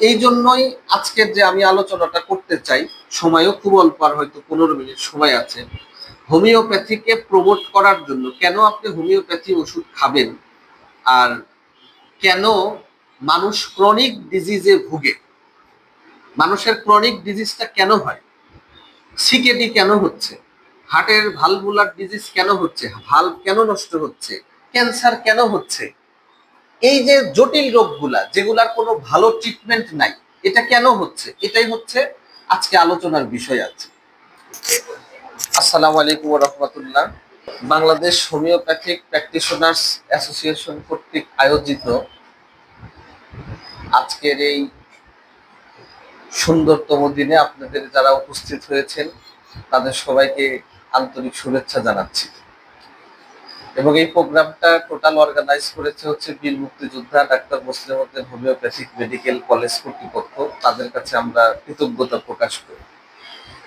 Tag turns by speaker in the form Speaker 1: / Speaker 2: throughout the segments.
Speaker 1: এই জন্যই আজকের যে আমি আলোচনাটা করতে চাই, সময়ও খুব অল্প আর হয়তো পনেরো মিনিট সময় আছে, হোমিওপ্যাথিকে প্রমোট করার জন্য কেন আপনি হোমিওপ্যাথি ওষুধ খাবেন? আর কেন মানুষ ক্রনিক ডিজিজে ভুগে? মানুষের ক্রনিক ডিজিজটা কেন হয়? সিকেডি কেন হচ্ছে? হার্টের ভালভুলার ডিজিজ কেন হচ্ছে? ভালভ কেন নষ্ট হচ্ছে? ক্যান্সার কেন হচ্ছে? এই যে জটিল রোগগুলা, যেগুলার কোনো ভালো ট্রিটমেন্ট নাই, এটা কেন হচ্ছে? এটাই হচ্ছে আজকে আলোচনার বিষয় আছে আসসালামু আলাইকুম রহমতুল্লাহ বাংলাদেশ হোমিওপ্যাথিক প্র্যাকটিশনার্স অ্যাসোসিয়েশন কর্তৃক আয়োজিত আজকের এই সুন্দরতম দিনে আপনাদের যারা উপস্থিত হয়েছেন, তাদের সবাইকে আন্তরিক শুভেচ্ছা জানাচ্ছি। এবং এই প্রোগ্রামটা টোটাল অর্গানাইজ করেছে হচ্ছে বীর মুক্তিযোদ্ধা doctor Muslim Uddin homeopathic medical college কর্তৃপক্ষ। তাদের কাছে আমরা কৃতজ্ঞতা প্রকাশ করি।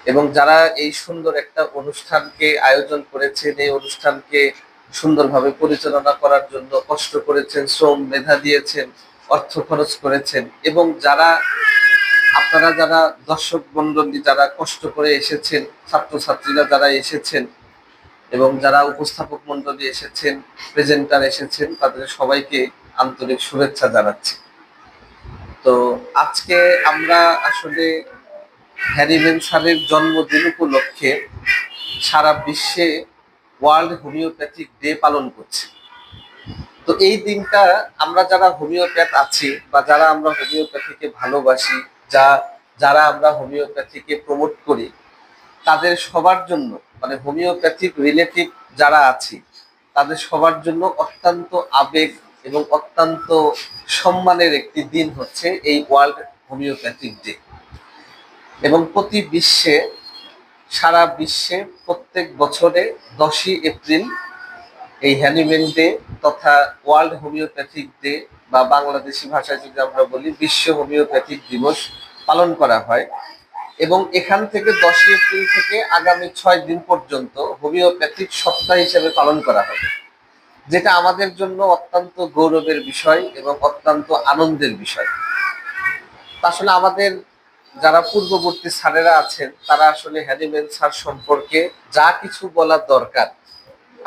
Speaker 1: এবং যারা এই সুন্দর একটা অনুষ্ঠানকে আয়োজন করেছেন, এই অনুষ্ঠানকে সুন্দরভাবে পরিচালনা করার জন্য কষ্ট করেছেন, শ্রম মেধা দিয়েছেন, অর্থ খরচ করেছেন এবং যারা, আপনারা যারা দর্শক মন্ডলী যারা কষ্ট করে এসেছেন, ছাত্রছাত্রীরা যারা এসেছেন এবং যারা উপস্থাপক মন্ডলী এসেছেন প্রেজেন্টার এসেছেন, তাদের সবাইকে আন্তরিক শুভেচ্ছা জানাচ্ছি। তো আজকে আমরা আসলে হ্যারি স্যারের জন্মদিন উপলক্ষে সারা বিশ্বে ওয়ার্ল্ড হোমিওপ্যাথিক ডে পালন করছে। তো এই দিনটা আমরা যারা হোমিওপ্যাথ আছি বা যারা আমরা হোমিওপ্যাথিকে ভালোবাসি, যা, যারা আমরা হোমিওপ্যাথিকে প্রমোট করি তাদের সবার জন্য মানে হোমিওপ্যাথিক রিলেটিভ যারা আছে, তাদের সবার জন্য অত্যন্ত আবেগ এবং অত্যন্ত সম্মানের একটি দিন হচ্ছে এই ওয়ার্ল্ড হোমিওপ্যাথিক ডে। এবং প্রতি বিশ্বে, সারা বিশ্বে প্রত্যেক বছরে দশই এপ্রিল এই হ্যানিমেন ডে তথা ওয়ার্ল্ড হোমিওপ্যাথিক ডে বা বাংলাদেশি ভাষায় যদি আমরা বলি, বিশ্ব হোমিওপ্যাথিক দিবস পালন করা হয়। এবং এখান থেকে দশই এপ্রিল থেকে আগামী ছয় দিন পর্যন্ত হোমিওপ্যাথিক সপ্তাহ হিসেবে পালন করা হবে, যেটা আমাদের জন্য অত্যন্ত গৌরবের বিষয় এবং অত্যন্ত আনন্দের বিষয়। আসলে আমাদের যারা পূর্ববর্তী স্যারেরা আছেন, তারা আসলে হ্যানিম্যান স্যার সম্পর্কে যা কিছু বলার দরকার,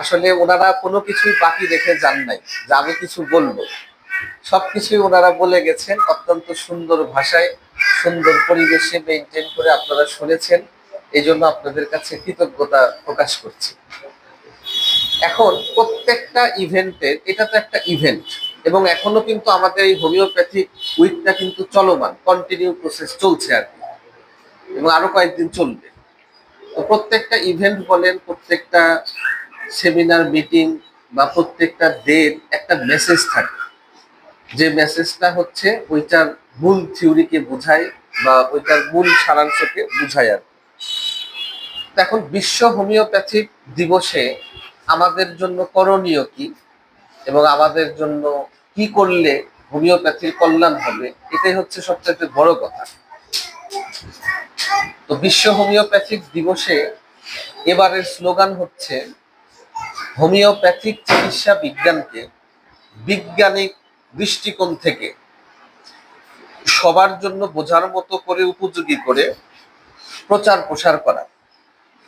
Speaker 1: আসলে ওনারা কোনো কিছুই বাকি রেখে যান নাই, যে আমি কিছু বলব। সবকিছুই ওনারা বলে গেছেন অত্যন্ত সুন্দর ভাষায়, সুন্দর পরিবেশে মেনটেন করে আপনারা শুনেছেন। এই জন্য আপনাদের কাছে কৃতজ্ঞতা প্রকাশ করছি। এখন প্রত্যেকটা ইভেন্টের এটা তো একটা ইভেন্ট এবং এখনও কিন্তু আমাদের এই হোমিওপ্যাথিক উইকটা কিন্তু চলমান কন্টিনিউ প্রসেস চলছে আর কি, এবং আরও কয়েকদিন চলবে। তো প্রত্যেকটা ইভেন্ট বলেন, প্রত্যেকটা সেমিনার মিটিং বা প্রত্যেকটা ডের একটা মেসেজ থাকে। যে মেসেজটা হচ্ছে, ওইটার মূল থিওরিকে বোঝায় বা ওইটার মূল সারাংশকে বোঝায় আর এখন বিশ্ব হোমিওপ্যাথিক দিবসে আমাদের জন্য করণীয় কি এবং আমাদের জন্য কি করলে হোমিওপ্যাথির কল্যাণ হবে, এটাই হচ্ছে সবচেয়ে বড় কথা। তো বিশ্ব হোমিওপ্যাথিক দিবসে এবারের স্লোগান হচ্ছে হোমিওপ্যাথিক চিকিৎসা বিজ্ঞানকে বিজ্ঞানিক দৃষ্টিকোণ থেকে। সবার জন্য বোঝার মতো করে উপযোগী করে প্রচার প্রসার করা।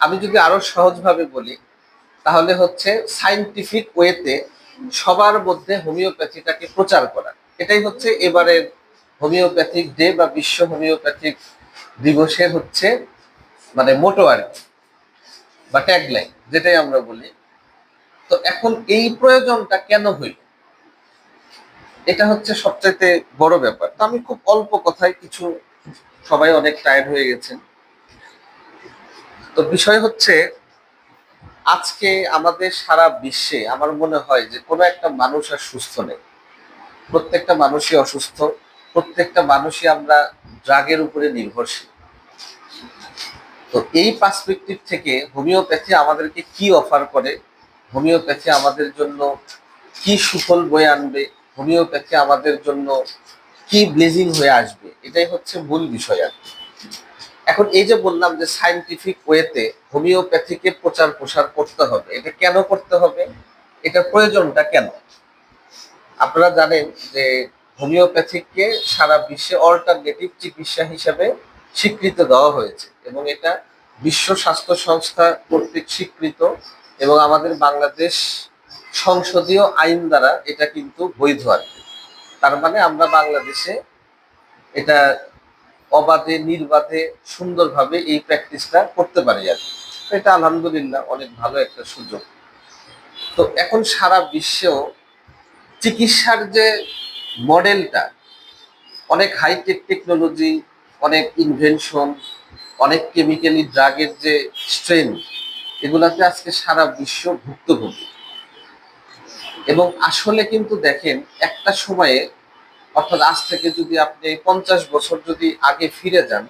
Speaker 1: আমি যদি আরও সহজভাবে বলি, তাহলে হচ্ছে সাইন্টিফিক ওয়েতে সবার মধ্যে হোমিওপ্যাথিটাকে প্রচার করা। এটাই হচ্ছে এবারের হোমিওপ্যাথিক ডে বা বিশ্ব হোমিওপ্যাথিক দিবসের হচ্ছে মানে মোটো আর কি, বা ট্যাগলাইন যেটাই আমরা বলি। তো এখন এই প্রয়োজনটা কেন হইল? এটা হচ্ছে সবচাইতে বড় ব্যাপার। তো আমি খুব অল্প কথায় কিছু, সবাই অনেক টায়ার্ড হয়ে গেছেন তো বিষয় হচ্ছে, আজকে আমাদের সারা বিশ্বে আমার মনে হয় যে কোনো একটা মানুষ আর সুস্থ নেই। প্রত্যেকটা মানুষই অসুস্থ, প্রত্যেকটা মানুষই আমরা ড্রাগের উপরে নির্ভরশীল। তো এই পার্সপেক্টিভ থেকে হোমিওপ্যাথি আমাদেরকে কি অফার করে? হোমিওপ্যাথি আমাদের জন্য কি সুফল বয়ে আনবে? হোমিওপ্যাথি আমাদের জন্য কি ব্লেজিং হয়ে আসবে? এটাই হচ্ছে মূল বিষয় আর এখন এই যে বললাম যে সাইন্টিফিক ওয়েতে হোমিওপ্যাথিকে প্রচার প্রসার করতে হবে, এটা কেন করতে হবে? এটা প্রয়োজনটা কেন? আপনারা জানেন যে হোমিওপ্যাথিককে সারা বিশ্বে অল্টারনেটিভ চিকিৎসা হিসাবে স্বীকৃত দেওয়া হয়েছে এবং এটা বিশ্ব স্বাস্থ্য সংস্থা কর্তৃক স্বীকৃত এবং আমাদের বাংলাদেশ সংসদীয় আইন দ্বারা এটা কিন্তু বৈধ আর কি। তার মানে আমরা বাংলাদেশে এটা অবাধে, নির্বাধে, সুন্দরভাবে এই প্র্যাকটিসটা করতে পারি আর কি। এটা আলহামদুলিল্লাহ অনেক ভালো একটা সুযোগ তো এখন সারা বিশ্বেও চিকিৎসার যে মডেলটা, অনেক হাইটেক টেকনোলজি অনেক ইনভেনশন অনেক কেমিক্যালি ড্রাগের যে স্ট্রেন এগুলাতে আজকে সারা বিশ্ব ভুক্তভোগী এবং আসলে কিন্তু দেখেন, একটা সময়ে, অর্থাৎ আজ থেকে যদি আপনি পঞ্চাশ বছর যদি আগে ফিরে যান,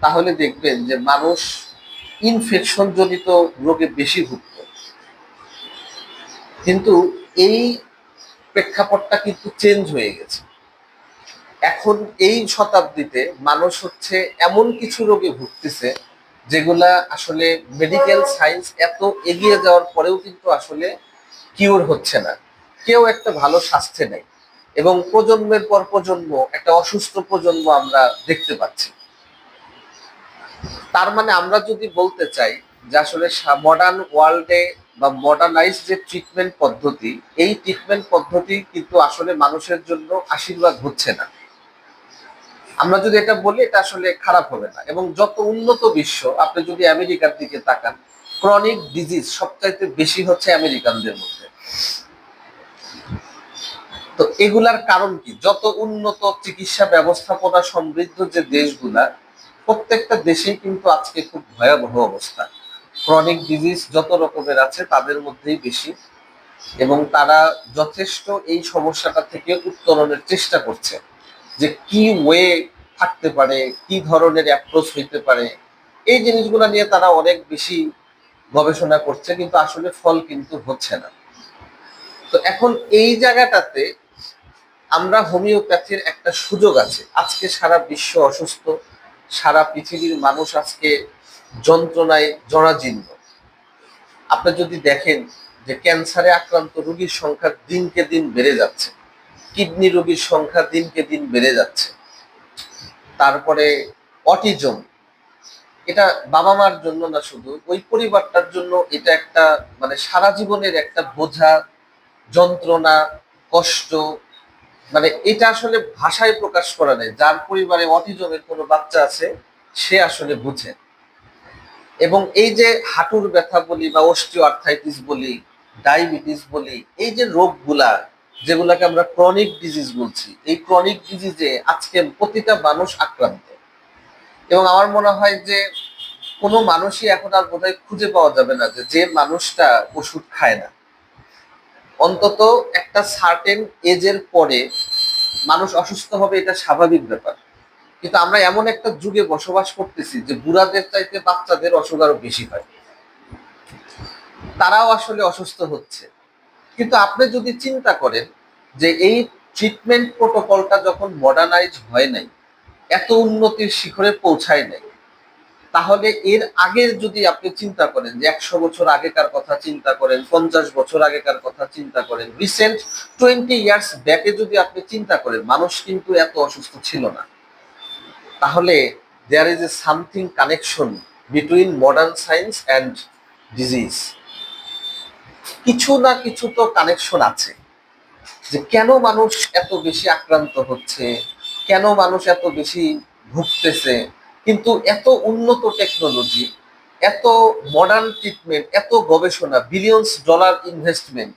Speaker 1: তাহলে দেখবেন যে মানুষ ইনফেকশন জনিত রোগে বেশি ভুগত। কিন্তু এই প্রেক্ষাপটটা কিন্তু চেঞ্জ হয়ে গেছে। এখন এই শতাব্দীতে মানুষ হচ্ছে এমন কিছু রোগে ভুগতেছে, যেগুলা আসলে মেডিকেল সায়েন্স এত এগিয়ে যাওয়ার পরেও কিন্তু আসলে কিওর হচ্ছে না। কেউ একটা ভালো স্বাস্থ্যে নেই। এবং প্রজন্মের পর প্রজন্ম, একটা অসুস্থ প্রজন্ম আমরা দেখতে পাচ্ছি। তার মানে আমরা যদি বলতে চাই যে আসলে মডার্ন ওয়ার্ল্ডে বা মডার্নাইজ যে ট্রিটমেন্ট পদ্ধতি, এই ট্রিটমেন্ট পদ্ধতি কিন্তু আসলে মানুষের জন্য আশীর্বাদ হচ্ছে না। আমরা যদি এটা বলি, এটা আসলে খারাপ হবে না। এবং যত উন্নত বিশ্ব, আপনি যদি আমেরিকার দিকে তাকান ক্রনিক ডিজিজ সবচাইতে বেশি হচ্ছে আমেরিকানদের মধ্যে। তো এগুলার কারণ কি? যত উন্নত চিকিৎসা ব্যবস্থাপনা সমৃদ্ধ যে দেশগুলা, প্রত্যেকটা দেশেই কিন্তু আজকে খুব ভয়াবহ অবস্থা। ক্রনিক ডিজিজ যত রকমের আছে, তাদের মধ্যেই বেশি। এবং তারা যথেষ্ট এই সমস্যাটা থেকে উত্তরণের চেষ্টা করছে যে কি ওয়ে থাকতে পারে, কি ধরনের অ্যাপ্রোচ হইতে পারে। এই জিনিসগুলো নিয়ে তারা অনেক বেশি গবেষণা করছে, কিন্তু আসলে ফল কিন্তু হচ্ছে না। তো এখন এই জায়গাটাতে আমরা হোমিওপ্যাথির একটা সুযোগ আছে। আজকে সারা বিশ্ব অসুস্থ, সারা পৃথিবীর মানুষ আজকে যন্ত্রণায় জরাজীর্ণ। আপনি যদি দেখেন যে ক্যান্সারে আক্রান্ত রোগীর সংখ্যা দিনকে দিন বেড়ে যাচ্ছে, কিডনি রোগীর সংখ্যা দিনকে দিন বেড়ে যাচ্ছে, তারপরে অটিজম, এটা বাবা মার জন্য না শুধু, ওই পরিবারটার জন্য এটা একটা মানে সারা জীবনের একটা বোঝা, যন্ত্রণা, কষ্ট মানে এটা আসলে ভাষায় প্রকাশ করা নেই। যার পরিবারে অটিজমের কোনো বাচ্চা আছে, সে আসলে বুঝে। এবং এই যে হাঁটুর ব্যথা বলি বা অস্টিও আর্থাইটিস বলি, ডায়াবেটিস বলি, এই যে রোগগুলা, যেগুলাকে আমরা ক্রনিক ডিজিজ বলছি, এই ক্রনিক ডিজিজে আজকে প্রতিটা মানুষ আক্রান্ত। এবং আমার মনে হয় যে কোনো মানুষই এখন আর বোধহয় খুঁজে পাওয়া যাবে না যে যে মানুষটা ওষুধ খায় না। অন্তত একটা সার্টেন এজের পরে মানুষ অসুস্থ হবে এটা স্বাভাবিক ব্যাপার। কিন্তু আমরা এমন একটা যুগে বসবাস করতেছি যে বুড়াদের চাইতে বাচ্চাদের অসুখ আরও বেশি হয়। তারাও আসলে অসুস্থ হচ্ছে। কিন্তু আপনি যদি চিন্তা করেন যে এই ট্রিটমেন্ট প্রোটোকলটা যখন মডার্নাইজ হয় নাই, এত উন্নতির শিখরে পৌঁছায় নাই তাহলে এর আগে যদি আপনি চিন্তা করেন যে একশো বছর আগেকার কথা চিন্তা করেন, পঞ্চাশ বছর আগেকার কথা চিন্তা করেন রিসেন্ট টোয়েন্টি ইয়ার্স ব্যাকে যদি আপনি চিন্তা করেন, মানুষ কিন্তু এত অসুস্থ ছিল না। তাহলে there is a something connection between modern science and disease কিছু না কিছু তো কানেকশন আছে। যে কেন মানুষ এত বেশি আক্রান্ত হচ্ছে, কেন মানুষ এত বেশি ভুগতেছে কিন্তু এত উন্নত টেকনোলজি এত মডার্ন ট্রিটমেন্ট এত গবেষণা বিলিয়নস ডলার ইনভেস্টমেন্ট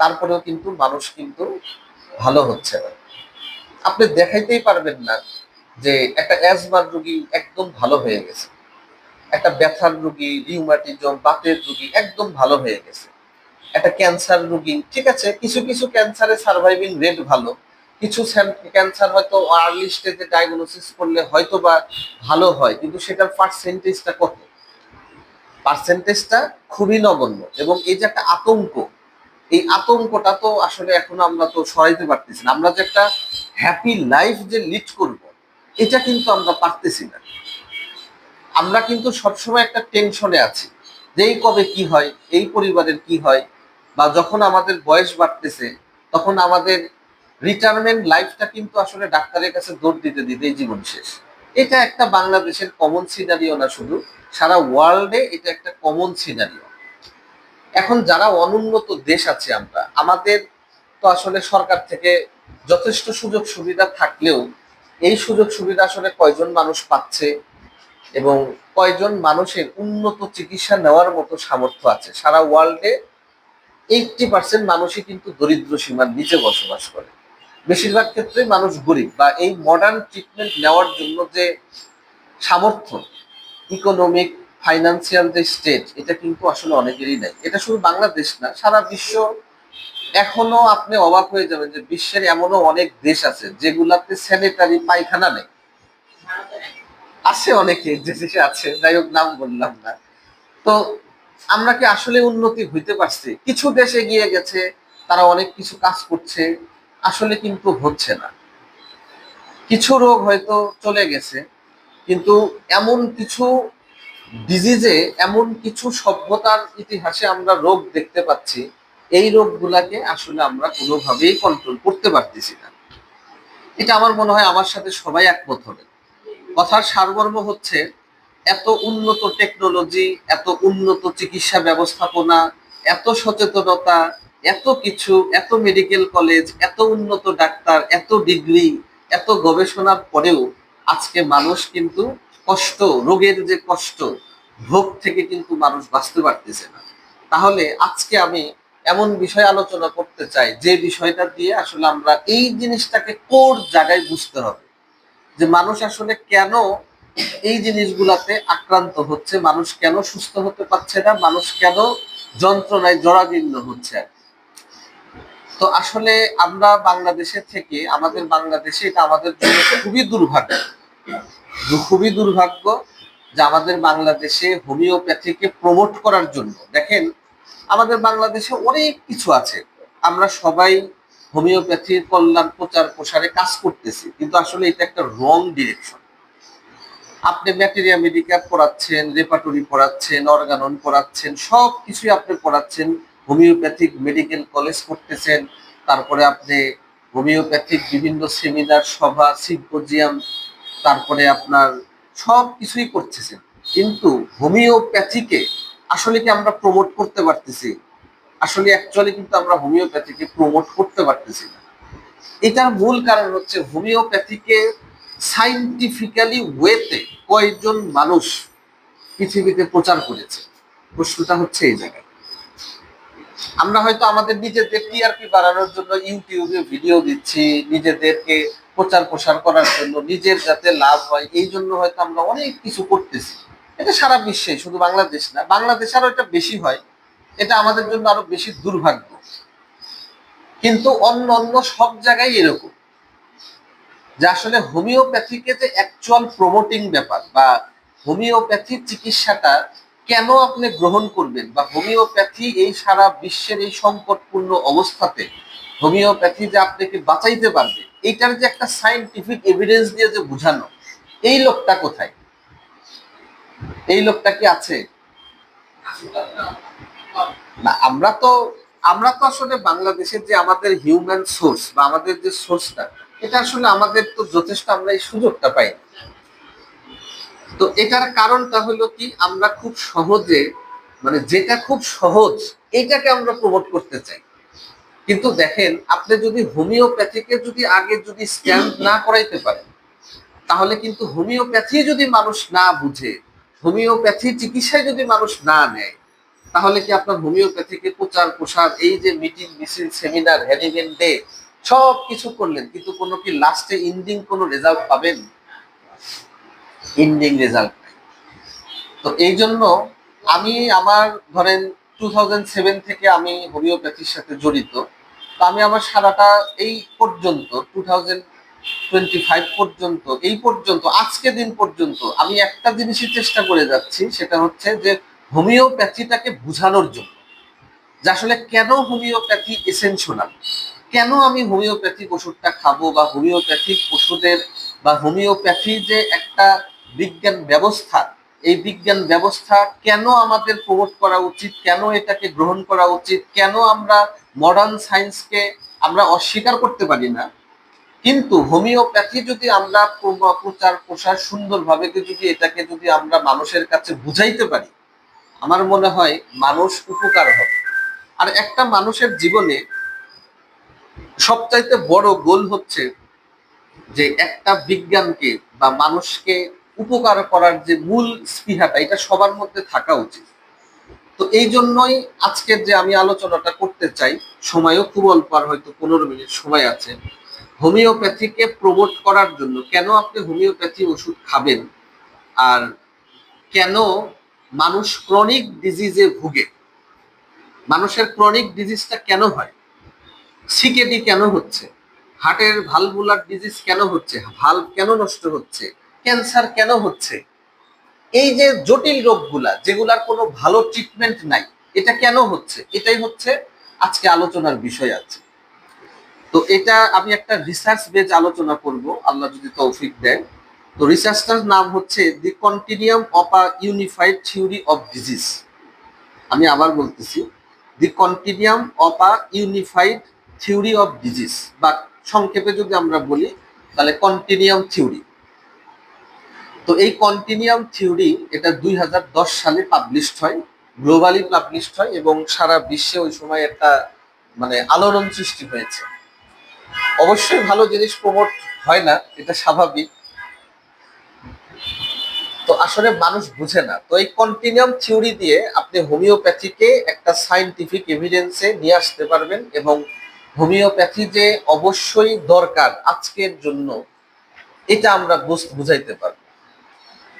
Speaker 1: তারপরেও কিন্তু মানুষ কিন্তু ভালো হচ্ছে না। আপনি দেখাইতেই পারবেন না যে একটা অ্যাজমার রুগী একদম ভালো হয়ে গেছে। একটা ব্যথার রুগী রিউমাটিজম বাতের রুগী একদম ভালো হয়ে গেছে। একটা ক্যান্সার রুগী, ঠিক আছে, কিছু কিছু ক্যান্সারের সার্ভাইভিং রেট ভালো কিছু ক্যান্সার হয়তো আর্লি স্টেজে ডায়াগনোসিস করলে হয়তো বা ভালো হয়, কিন্তু সেটার পার্সেন্টেজটা কত? পার্সেন্টেজটা খুবই নগণ্য এবং এই যে একটা আতঙ্ক, এই আতঙ্কটা তো আসলে এখন আমরা তো সরাইতে পারতেছি না। আমরা যে একটা হ্যাপি লাইফ যে লিড করব, এটা কিন্তু আমরা পারতেছি না। আমরা কিন্তু সবসময় একটা টেনশনে আছি যে এই কবে কি হয়, এই পরিবারের কি হয়, বা যখন আমাদের বয়স বাড়তেছে, তখন আমাদের রিটায়ারমেন্ট লাইফটা কিন্তু আসলে ডাক্তারের কাছে দৌড় দিতে দিতেই জীবন শেষ। এটা একটা বাংলাদেশের কমন সিনারিও না শুধু, সারা ওয়ার্ল্ডে এটা একটা কমন সিনারিও এখন যারা অনুন্নত দেশ আছে আমরা, আমাদের তো আসলে সরকার থেকে যথেষ্ট সুযোগ সুবিধা থাকলেও এই সুযোগ সুবিধা আসলে কয়জন মানুষ পাচ্ছে এবং কয়জন মানুষের উন্নত চিকিৎসা নেওয়ার মতো সামর্থ্য আছে? সারা ওয়ার্ল্ডে এইটটি পার্সেন্ট মানুষই কিন্তু দরিদ্র সীমার নিচে বসবাস করে। বেশিরভাগ ক্ষেত্রে মানুষ গরিব বা এই মডার্ন ট্রিটমেন্ট নেওয়ার জন্য যে সামর্থ্য ইকোনমিক ফাইন্যান্সিয়াল যে স্টেট এটা কিন্তু আসলে অনেকেরই নাই। এটা শুধু বাংলাদেশ না, সারা বিশ্ব এখনও আপনি অবাক হয়ে যাবেন যে বিশ্বের এমনও অনেক দেশ আছে যেগুলাতে স্যানিটারি পায়খানা নেই। আছে অনেকে যে দেশে আছে, যাই হোক নাম বললাম না। তো আমরা কি আসলে উন্নতি হইতে পারছি? কিছু দেশে এগিয়ে গেছে, তারা অনেক কিছু কাজ করছে আসলে কিন্তু হচ্ছে না। কিছু রোগ হয়তো চলে গেছে, কিন্তু এমন কিছু ডিজিজে এমন কিছু সভ্যতার ইতিহাসে আমরা রোগ দেখতে পাচ্ছি, এই রোগগুলাকে আসলে আমরা কোনোভাবেই কন্ট্রোল করতে পারতেছি না। এটা আমার মনে হয় আমার সাথে সবাই একমত হবে। কথার সারমর্ম হচ্ছে, এত উন্নত টেকনোলজি এত উন্নত চিকিৎসা ব্যবস্থাপনা, এত সচেতনতা এত কিছু, এত মেডিকেল কলেজ এত উন্নত ডাক্তার, এত ডিগ্রি এত গবেষণার পরেও আজকে মানুষ কিন্তু কষ্ট, রোগের যে কষ্ট, ভোগ থেকে কিন্তু মানুষ বাঁচতে পারতেছে না তাহলে আজকে আমি এমন বিষয় আলোচনা করতে চাই, যে বিষয়টা দিয়ে আসলে আমরা এই জিনিসটাকে কোর জায়গায় বুঝতে হবে যে মানুষ আসলে কেন এই জিনিসগুলাতে আক্রান্ত হচ্ছে, মানুষ কেন সুস্থ হতে পারছে না, মানুষ কেন যন্ত্রণায় জরাজীর্ণ হচ্ছে আর। তো আসলে আমরা বাংলাদেশে থেকে, আমাদের বাংলাদেশে এটা আমাদের জন্য খুবই দুর্ভাগ্য। খুবই দুর্ভাগ্য যে আমাদের বাংলাদেশে হোমিওপ্যাথিকে প্রমোট করার জন্য, দেখেন, আমাদের বাংলাদেশে অনেক কিছু আছে। আমরা সবাই হোমিওপ্যাথির কল্যাণ প্রচার প্রসারে কাজ করতেছি, কিন্তু আসলে এটা একটা রং ডিরেকশন আপনি ব্যাকটেরিয়া মেডিক্যাপ পড়াচ্ছেন, রেপাটরি পড়াচ্ছেন, অর্গানন পড়াচ্ছেন সব কিছুই আপনি পড়াচ্ছেন হোমিওপ্যাথিক মেডিকেল কলেজ করতেছেন। তারপরে আপনি হোমিওপ্যাথিক বিভিন্ন সেমিনার সভা, সিম্পোজিয়াম, তারপরে আপনার সব কিছুই করতেছেন। কিন্তু হোমিওপ্যাথিকে আসলে কি আমরা প্রমোট করতে পারতেছি? আসলে অ্যাকচুয়ালি কিন্তু আমরা হোমিওপ্যাথিকে প্রমোট করতে পারতেছি না। এটার মূল কারণ হচ্ছে হোমিওপ্যাথিকে সাইন্টিফিক্যালি ওয়েতে কয়েকজন মানুষ পৃথিবীতে প্রচার করেছে? প্রশ্নটা হচ্ছে এই জায়গায়। আমরা হয়তো আমাদের নিজেদের টিআরপি বাড়ানোর জন্য ইউটিউবে ভিডিও দিচ্ছি, নিজেদেরকে প্রচার প্রসার করার জন্য, নিজের যাতে লাভ হয়, এই জন্য হয়তো আমরা অনেক কিছু করতেছি। এটা সারা বিশ্বে, শুধু বাংলাদেশ না, বাংলাদেশ আরও এটা বেশি হয়। এটা আমাদের জন্য আরও বেশি দুর্ভাগ্য। কিন্তু অন্য অন্য সব জায়গায় এরকম। যে আসলে হোমিওপ্যাথিকে যে অ্যাকচুয়াল প্রমোটিং ব্যাপার বা হোমিওপ্যাথি চিকিৎসাটা কেন আপনি গ্রহণ করবেন? বা হোমিওপ্যাথি এই সারা বিশ্বের এই সংকটপূর্ণ অবস্থাতে হোমিওপ্যাথি যে আপনাকে বাঁচাইতে পারবে এইটার যে একটা সাইন্টিফিক এভিডেন্স দিয়ে যে বোঝানো, এই লোকটা কোথায়? এই লোকটা কি আছে? না, আমরা তো আমরা তো আসলে বাংলাদেশের যে আমাদের হিউম্যান সোর্স বা আমাদের যে সোর্সটা এটা আসলে আমাদের তো যথেষ্ট আমরা এই সুযোগটা পাই। তো এটার কারণটা হলো কি, আমরা খুব সহজে মানে যেটা খুব সহজ, এটাকে আমরা প্রমোট করতে চাই। কিন্তু দেখেন, আপনি যদি হোমিওপ্যাথিকে যদি আগে যদি স্ক্যান না করাইতে পারেন, তাহলে কিন্তু হোমিওপ্যাথি যদি মানুষ না বুঝে, হোমিওপ্যাথি চিকিৎসায় যদি মানুষ না নেয়, তাহলে কি আপনার হোমিওপ্যাথিকে প্রচার প্রসার, এই যে মিটিং মিছিল সেমিনার হ্যানিভেন ডে সব কিছু করলেন, কিন্তু কোনো কি লাস্টে ইন্ডিং কোনো রেজাল্ট পাবেন? ইন্ডিং রেজাল্ট তো এই জন্য আমি আমার ধরেন টু থেকে আমি হোমিওপ্যাথির সাথে জড়িত, তো আমি আমার সারাটা এই পর্যন্ত টু পর্যন্ত, এই পর্যন্ত, আজকে দিন পর্যন্ত আমি একটা জিনিসই চেষ্টা করে যাচ্ছি, সেটা হচ্ছে যে হোমিওপ্যাথিটাকে বোঝানোর জন্য। যে আসলে কেন হোমিওপ্যাথি এসেনশনাল কেন আমি হোমিওপ্যাথিক ওষুধটা খাব বা হোমিওপ্যাথিক ওষুধের বা হোমিওপ্যাথি যে একটা বিজ্ঞান ব্যবস্থা। এই বিজ্ঞান ব্যবস্থা কেন আমাদের প্রমোট করা উচিত? কেন এটাকে গ্রহণ করা উচিত? কেন আমরা মডার্ন সায়েন্সকে আমরা অস্বীকার করতে পারি না? কিন্তু হোমিওপ্যাথি যদি আমরা প্রচার প্রসার সুন্দরভাবে যদি এটাকে যদি আমরা মানুষের কাছে বুঝাইতে পারি, আমার মনে হয় মানুষ উপকার হবে। আর একটা মানুষের জীবনে সবচাইতে বড় গোল হচ্ছে যে একটা বিজ্ঞানকে বা মানুষকে উপকার করার যে মূল স্পৃহাটা, এটা সবার মধ্যে থাকা উচিত। তো এই জন্যই আজকের যে আমি আলোচনাটা করতে চাই, সময়ও খুব অল্প আর হয়তো পনেরো মিনিট সময় আছে, হোমিওপ্যাথিকে প্রমোট করার জন্য কেন আপনি হোমিওপ্যাথি ওষুধ খাবেন? আর কেন মানুষ ক্রনিক ডিজিজে ভুগে? মানুষের ক্রনিক ডিজিজটা কেন হয়? সিকেডি কেন হচ্ছে? হার্টের ভালভুলার ডিজিজ কেন হচ্ছে? ভালভ কেন নষ্ট হচ্ছে? ক্যান্সার কেন হচ্ছে? এই যে জটিল রোগগুলা, যেগুলার কোনো ভালো ট্রিটমেন্ট নাই, এটা কেন হচ্ছে? এটাই হচ্ছে আজকে আলোচনার বিষয় আছে। তো এটা আমি একটা রিসার্চ বেজ আলোচনা করব, আল্লাহ যদি তৌফিক দেয় তো রিসার্চটার নাম হচ্ছে the continuum of a unified theory of disease আমি আবার বলতেছি the continuum of a unified theory of disease বা সংক্ষেপে যদি আমরা বলি, তাহলে কন্টিনিউম থিওরি তো এই কন্টিনিউম থিওরি এটা দুই হাজার দশ সালে পাবলিশড হয় গ্লোবালি পাবলিশড হয় এবং সারা বিশ্বে ওই সময় একটা মানে আলোড়ন সৃষ্টি হয়েছে। অবশ্যই ভালো জিনিস প্রমোট হয় না, এটা স্বাভাবিক। তো আসলে মানুষ বুঝে না। তো এই কন্টিনিউম থিওরি দিয়ে আপনি হোমিওপ্যাথিকে একটা সাইন্টিফিক এভিডেন্সে নিয়ে আসতে পারবেন এবং হোমিওপ্যাথি যে অবশ্যই দরকার আজকের জন্য, এটা আমরা বুঝ- বুঝাইতে পারব।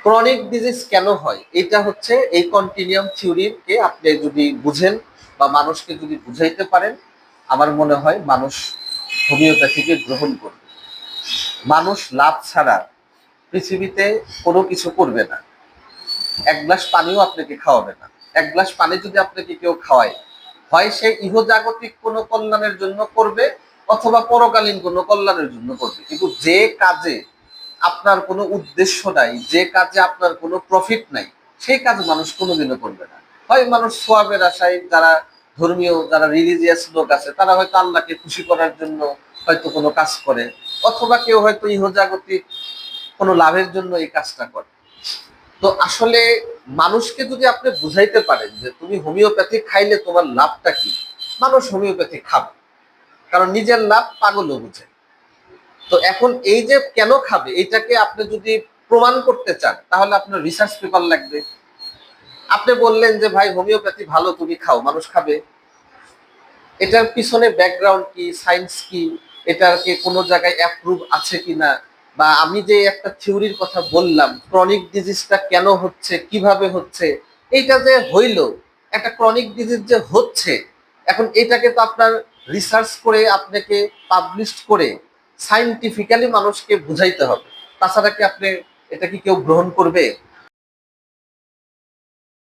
Speaker 1: ক্রনিক ডিজিজ কেন হয়? এটা হচ্ছে এই কন্টিনিউম থিওরিকে আপনি যদি বুঝেন বা মানুষকে যদি বুঝাইতে পারেন, আমার মনে হয় মানুষ হোমিওপ্যাথিকে গ্রহণ করবে। মানুষ লাভ ছাড়া পৃথিবীতে কোনো কিছু করবে না। এক গ্লাস পানিও আপনাকে খাওয়াবে না। এক গ্লাস পানি যদি আপনাকে কেউ খাওয়ায়, হয় সে ইহজাগতিক কোনো কল্যাণের জন্য করবে অথবা পরকালীন কোনো কল্যাণের জন্য করবে। কিন্তু যে কাজে আপনার কোনো উদ্দেশ্য নাই, যে কাজে আপনার কোনো প্রফিট নাই, সেই কাজ মানুষ কোনোদিনও করবে না। হয় মানুষ সোয়াবের আশায় যারা ধর্মীয়, যারা রিলিজিয়াস লোক আছে, তারা হয়তো আল্লাহকে খুশি করার জন্য হয়তো কোনো কাজ করে, অথবা কেউ হয়তো ইহজাগতিক কোনো লাভের জন্য এই কাজটা করে। তো আসলে মানুষকে যদি আপনি বুঝাইতে পারেন যে তুমি হোমিওপ্যাথি খাইলে তোমার লাভটা কি, মানুষ হোমিওপ্যাথি খাবে। কারণ নিজের লাভ পাগলও বুঝে। তো এখন এই যে কেন খাবে, এটাকে আপনি যদি প্রমাণ করতে চান, তাহলে আপনার রিসার্চ পেপার লাগবে। আপনি বললেন যে, ভাই হোমিওপ্যাথি ভালো, তুমি খাও, মানুষ খাবে। এটার পিছনে ব্যাকগ্রাউন্ড কি সায়েন্স কি, এটার কি কোনো জায়গায় অ্যাপ্রুভ আছে কিনা? বা আমি যে একটা থিওরির কথা বললাম ক্রনিক ডিজিজটা কেন হচ্ছে, কীভাবে হচ্ছে, এইটা যে হইল, একটা ক্রনিক ডিজিজ যে হচ্ছে, এখন এটাকে তো আপনার রিসার্চ করে, আপনাকে পাবলিশ করে সাইন্টিফিক্যালি মানুষকে বুঝাইতে হবে। তাছাড়া কি আপনি এটা কি কেউ গ্রহণ করবে?